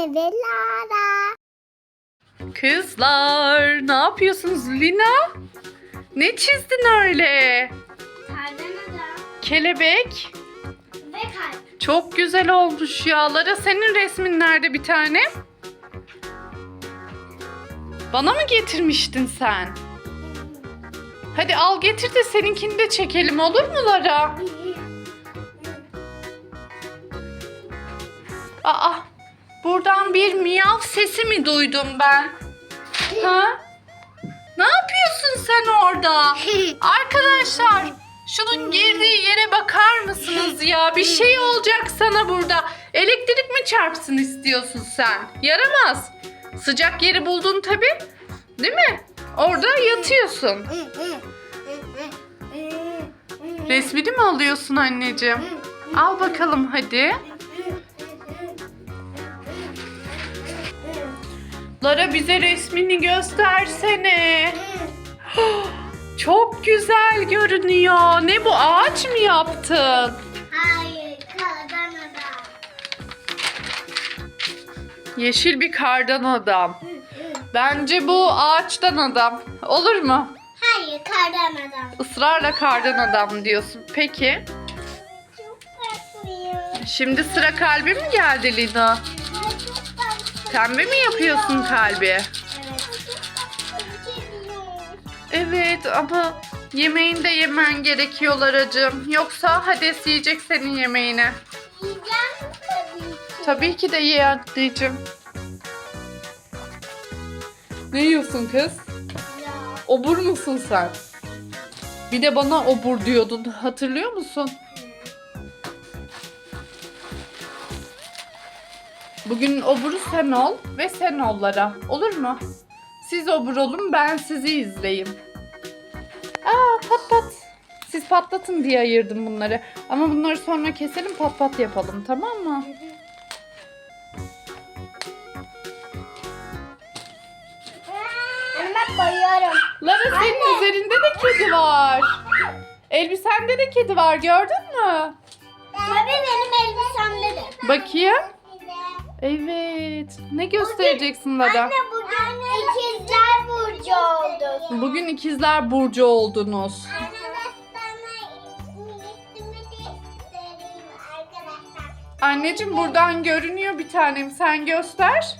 anne ve Lara. Kızlar ne yapıyorsunuz Lina? Ne çizdin öyle? Kardan Kelebek. ve kalp. Çok güzel olmuş ya. Lara senin resmin nerede bir tane? Bana mı getirmiştin sen? Hadi al getir de seninkini de çekelim olur mu Lara? Aa, buradan bir miyav sesi mi duydum ben? Ha? Ne yapıyorsun sen orada? Arkadaşlar şunun girdiği yere bakar mısınız ya? Bir şey olacak sana burada. Elektrik mi çarpsın istiyorsun sen? Yaramaz. Sıcak yeri buldun tabi. Değil mi? Orada yatıyorsun. Resmini mi alıyorsun anneciğim? Al bakalım hadi. Lara bize resmini göstersene. Çok güzel görünüyor. Ne bu ağaç mı yaptın? Hayır, kardan adam. Yeşil bir kardan adam. Bence bu ağaçtan adam. Olur mu? Hayır, kardan adam. Israrla kardan adam diyorsun. Peki. Çok tatlıyım. Şimdi sıra kalbi mi geldi Lina? Pembe mi yapıyorsun kalbi? Evet. Ama yemeğini de yemen gerekiyor Laracığım. Yoksa Hades yiyecek senin yemeğini. Yiyeceğim tabii ki. Tabii ki de ye anneciğim. Ne yiyorsun kız? Ya. Obur musun sen? Bir de bana obur diyordun. Hatırlıyor musun? Bugün oburu sen ol ve sen ollara. Olur mu? Siz obur olun ben sizi izleyeyim. Aa pat pat. Siz patlatın diye ayırdım bunları. Ama bunları sonra keselim pat pat yapalım tamam mı? Anne ben bayıyorum. Lara senin üzerinde de kedi var. Elbisende de kedi var gördün mü? Tabii benim elbisemde de. Bakayım. Evet. Ne göstereceksin Lara? Anne bugün ikizler burcu oldu. Bugün ikizler burcu oldunuz. Anneciğim buradan görünüyor bir tanem. Sen göster.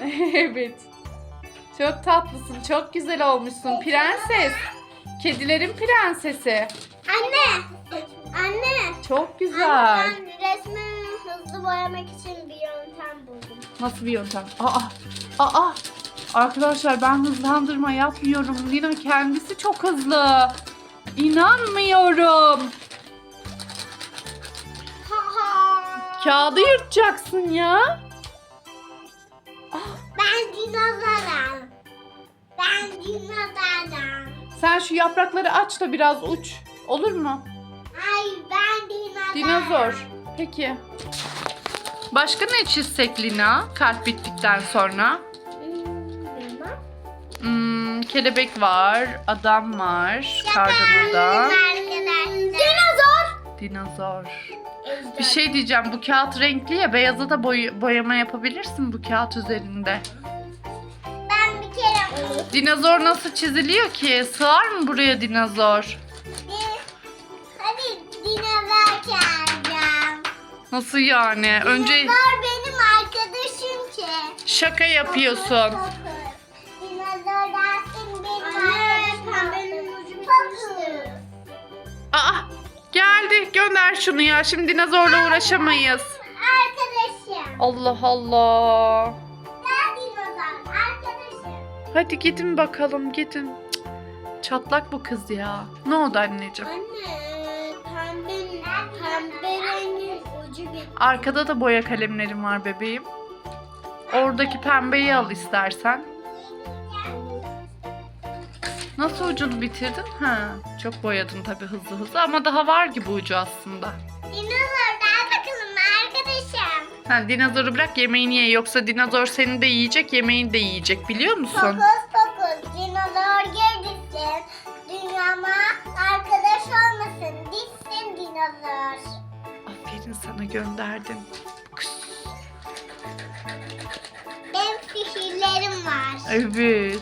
evet. Çok tatlısın. Çok güzel olmuşsun. Prenses. Kedilerin prensesi. Anne. Anne. Çok güzel. Ben resmi boyamak için bir yöntem buldum. Nasıl bir yöntem? Aa, aa. Arkadaşlar ben hızlandırma yapmıyorum. Lina kendisi çok hızlı. İnanmıyorum. Ha ha. Kağıdı yırtacaksın ya. Ben dinozorum. Ben dinozorum. Sen şu yaprakları aç da biraz uç. Olur mu? Ay ben dinozor. Dinozor. Peki. Başka ne çizsek Lina? Kalp bittikten sonra. Bilmem. Hmm, kelebek var, adam var, kardan adam, Dinozor. dinozor. Bir şey diyeceğim, bu kağıt renkli ya, beyaza da boy- boyama yapabilirsin bu kağıt üzerinde. Ben bir kere Dinozor nasıl çiziliyor ki? Sığar mı buraya dinozor? Nasıl yani? Önce Dinozor benim arkadaşım ki. şaka yapıyorsun. Dinozor dersin benim arkadaşım. Aa, geldi. Gönder şunu ya. Şimdi dinozorla uğraşamayız. Arkadaşım. Allah Allah. Gel dinozor arkadaşım. Hadi gidin bakalım gidin. Cık, Çatlak bu kız ya. Ne oldu anneciğim? Anne Arkada da boya kalemlerim var bebeğim. Oradaki pembeyi al istersen. Nasıl ucunu bitirdin? Ha, çok boyadın tabii hızlı hızlı ama daha var gibi ucu aslında. Dinozor gel bakalım arkadaşım. Ha, dinozoru bırak yemeğini ye yoksa dinozor seni de yiyecek yemeğini de yiyecek biliyor musun? Fokus bana gönderdin. Benim fikirlerim var. Evet.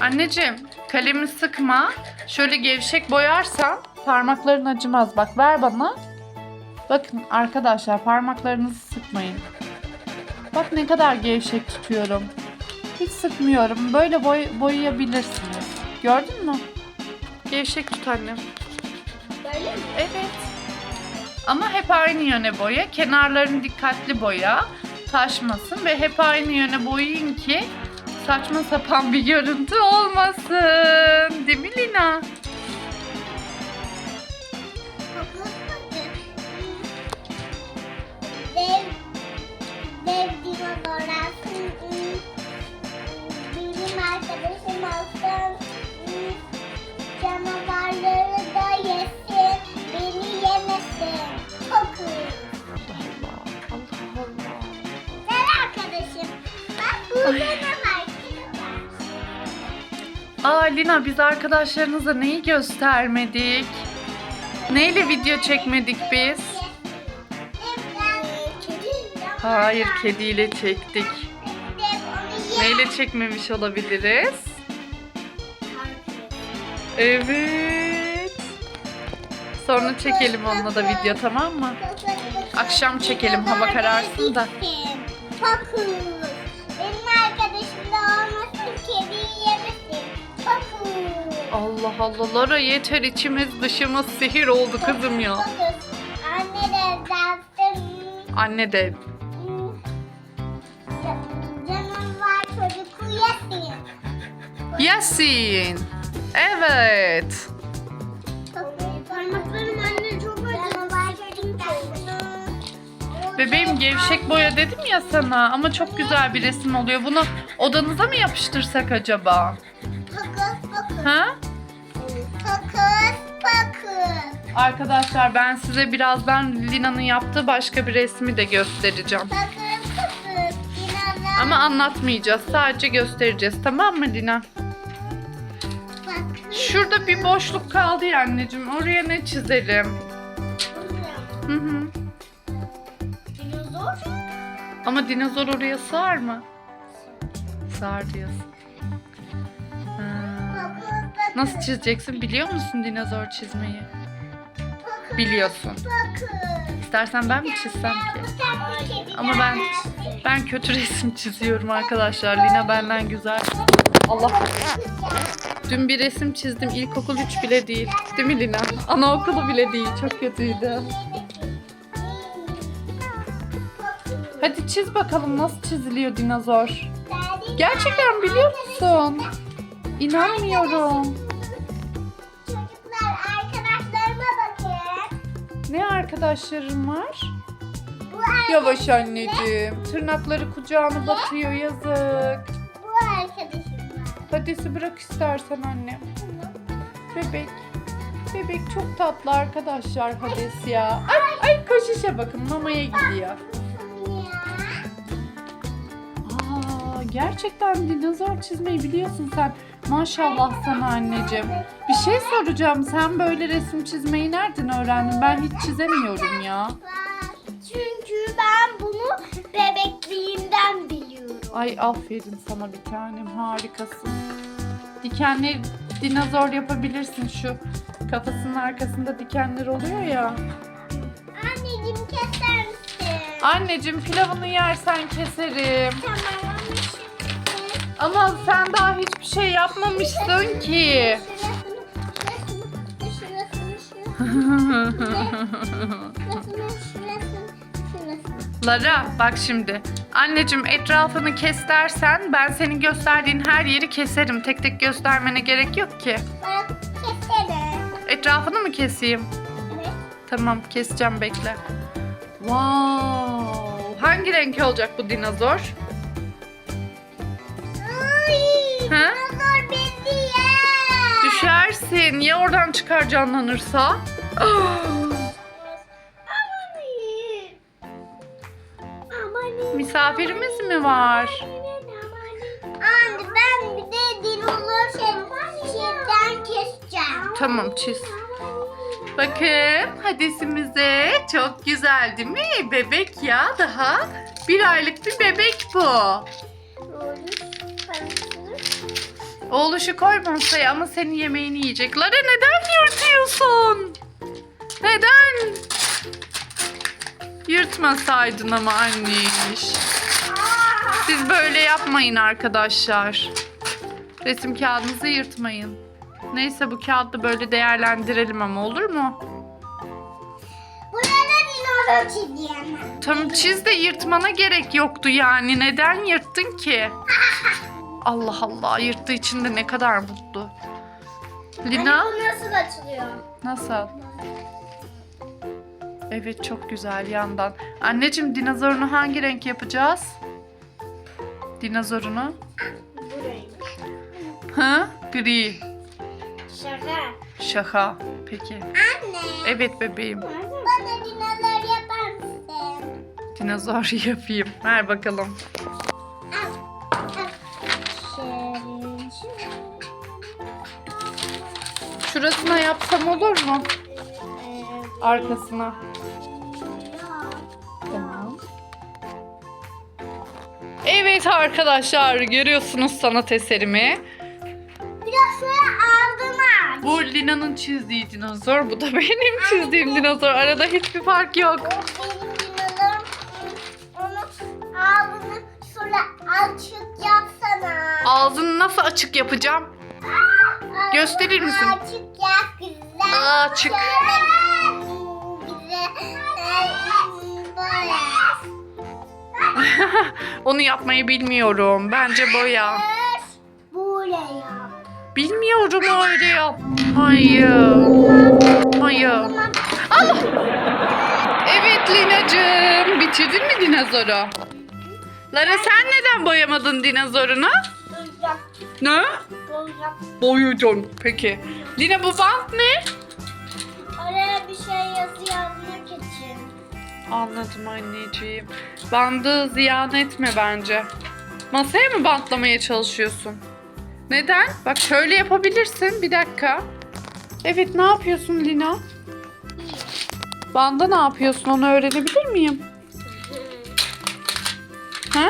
Anneciğim kalemi sıkma. Şöyle gevşek boyarsan parmakların acımaz. Bak ver bana. Bakın arkadaşlar parmaklarınızı sıkmayın. Bak ne kadar gevşek tutuyorum. Hiç sıkmıyorum. Böyle boy boyayabilirsiniz. Gördün mü? Gevşek tut annem. Böyle mi? Evet. Ama hep aynı yöne boya. Kenarlarını dikkatli boya. Taşmasın ve hep aynı yöne boyayın ki saçma sapan bir görüntü olmasın. Değil mi Lina? Aa Lina biz arkadaşlarınıza neyi göstermedik? Neyle video çekmedik biz? Hayır kediyle çektik. Neyle çekmemiş olabiliriz? Evet. Sonra çekelim onunla da video tamam mı? Akşam çekelim, hava kararsın da. Fokus. Allah Allah Lara yeter içimiz dışımız sihir oldu kızım ya. Anne de zaten Anne de canım var çocuk yesin. Yasin. Evet. Parmaklarım anne çok acı. Canım var çocuk Bebeğim gevşek boya dedim ya sana ama çok güzel bir resim oluyor. Bunu odanıza mı yapıştırsak acaba? Ha? Fokus fokus. Arkadaşlar ben size birazdan Lina'nın yaptığı başka bir resmi de göstereceğim. Fokus fokus. Dinozor. Ama anlatmayacağız. Sadece göstereceğiz. Tamam mı Lina? Fokus. Şurada bir boşluk kaldı ya anneciğim. Oraya ne çizelim? Hı hı. Dinozor. Ama dinozor oraya sığar mı? Sığar diyorsun. Nasıl çizeceksin? Biliyor musun dinozor çizmeyi? Biliyorsun. İstersen ben mi çizsem ki? Ama ben ben kötü resim çiziyorum arkadaşlar. Lina benden güzel. Allah. Dün bir resim çizdim. İlkokul 3 bile değil. Değil mi Lina? Anaokulu bile değil. Çok kötüydü. Hadi çiz bakalım nasıl çiziliyor dinozor. Gerçekten biliyor musun? İnanmıyorum. Ne arkadaşlarım var? Yavaş anneciğim. Tırnakları kucağına batıyor yazık. bu arkadaşım var. Hades'i bırak istersen annem. Bebek. Bebek çok tatlı arkadaşlar Hades ya. Ay, ay koşuşa bakın mamaya gidiyor. Aa, gerçekten dinozor çizmeyi biliyorsun sen. Maşallah sana anneciğim. Bir şey soracağım. Sen böyle resim çizmeyi nereden öğrendin? Ben hiç çizemiyorum ya. Çünkü ben bunu bebekliğimden biliyorum. Ay aferin sana bir tanem. Harikasın. Dikenli dinozor yapabilirsin şu. Kafasının arkasında dikenler oluyor ya. Anneciğim keser misin? Anneciğim pilavını yersen keserim. Tamam Ama sen daha hiçbir şey yapmamışsın ki. Lara bak şimdi. Anneciğim etrafını kes dersen ben senin gösterdiğin her yeri keserim. Tek tek göstermene gerek yok ki. Etrafını mı keseyim? Evet. Tamam keseceğim bekle. Wow. Hangi renk olacak bu dinozor? Ha? dinozor belli ya. Düşersin. Ya oradan çıkar canlanırsa? Misafirimiz mi var? Anne ben bir de dinozor şeyden keseceğim. Tamam çiz. Bakın hadisimize çok güzel değil mi? Bebek ya daha. Bir aylık bir bebek bu. Oğluşu koy masaya ama senin yemeğini yiyecek. Lara neden yırtıyorsun? Neden? Yırtmasaydın ama anneş. Siz böyle yapmayın arkadaşlar. Resim kağıdınızı yırtmayın. Neyse bu kağıdı böyle değerlendirelim ama olur mu? Burada dinozor çizeceğim. Tam çiz de yırtmana gerek yoktu yani. Neden yırttın ki? Allah Allah yırttığı için de ne kadar mutlu. Lina Anne, bu nasıl açılıyor? nasıl? Evet çok güzel yandan. Anneciğim dinozorunu hangi renk yapacağız? Dinozorunu? Buraymış. Ha? Gri. Şaka. Şaka. Peki. Anne. Evet bebeğim. Bana dinozor yapar mısın? Dinozor yapayım. Ver bakalım. Şurasına yapsam olur mu? Arkasına. Tamam. Evet arkadaşlar görüyorsunuz sanat eserimi. Biraz şöyle aldıma. Bu Lina'nın çizdiği dinozor, bu da benim çizdiğim dinozor. Arada hiçbir fark yok. Nasıl açık yapacağım? Gösterir misin? Açık yap güzel. Açık. Onu yapmayı bilmiyorum. Bence boya. Böyle yap. Bilmiyorum öyle yap. Hayır. Hayır. Allah. Evet Lina'cığım. Bitirdin mi dinozoru? Lara sen neden boyamadın dinozorunu? Ne? Duracak. Boyayacaksın. Peki. Lina bu bant ne? Oraya bir şey yazı yazmak için. Anladım anneciğim. Bandı ziyan etme bence. Masaya mı bantlamaya çalışıyorsun? Neden? Bak şöyle yapabilirsin. Bir dakika. Evet ne yapıyorsun Lina? Banda ne yapıyorsun onu öğrenebilir miyim? Ha?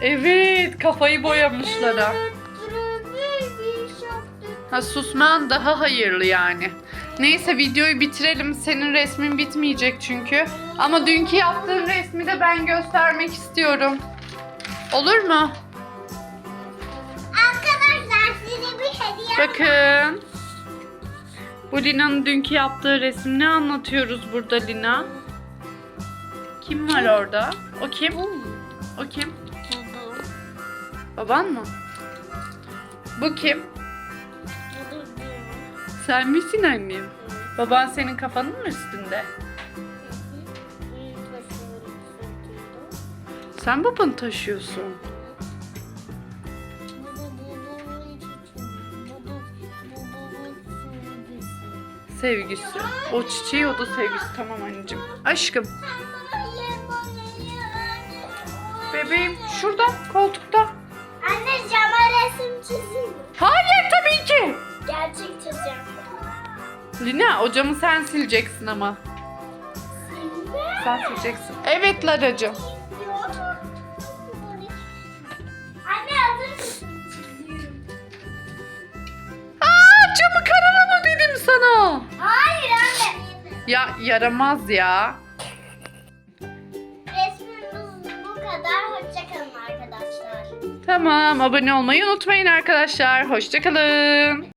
Evet kafayı boyamışlara. Ha susman daha hayırlı yani. Neyse videoyu bitirelim. Senin resmin bitmeyecek çünkü. Ama dünkü yaptığın resmi de ben göstermek istiyorum. Olur mu? Arkadaşlar size bir hediye Bakın. Bu Lina'nın dünkü yaptığı resim ne anlatıyoruz burada Lina? Kim var orada? O kim? O kim? Baban mı? Bu kim? Sen misin annem? Baban senin kafanın mı üstünde? Sen babanı taşıyorsun. Sevgisi. O çiçeği o da sevgisi. Tamam anneciğim. Aşkım. Bebeğim şurada koltukta. Çizeyim. mi? Hayır tabii ki. Gerçek çizeceğim. Lina o camı sen sileceksin ama. Sen sileceksin. Evet Laracığım. Anne hazır mısın? Aa camı karalama dedim sana. Hayır anne. Ya yaramaz ya. Tamam abone olmayı unutmayın arkadaşlar. Hoşçakalın.